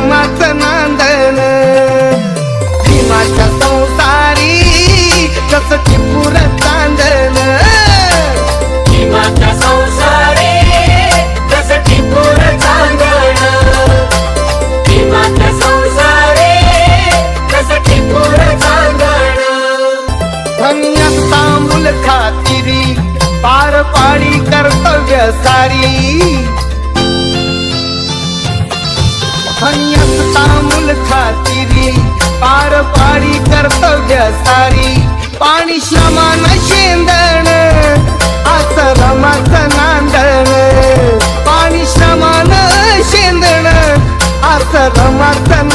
माच नांदन भीमाच्या संसारी कस चिपूर तांदन भीमाच्या संसारी कस चिपूर तांदन भीमाच्या संसारी कस चिपूर तांदन धन्य खातिरी पार पाडी कर्तव्य सारी धन्य तांबूल खातिरी पार पाडी कर्तव्य सारी पाणी श्रमान शेंदण आश्रमाचं नांदण पाणी श्रमान शेंदण आश्रमाचं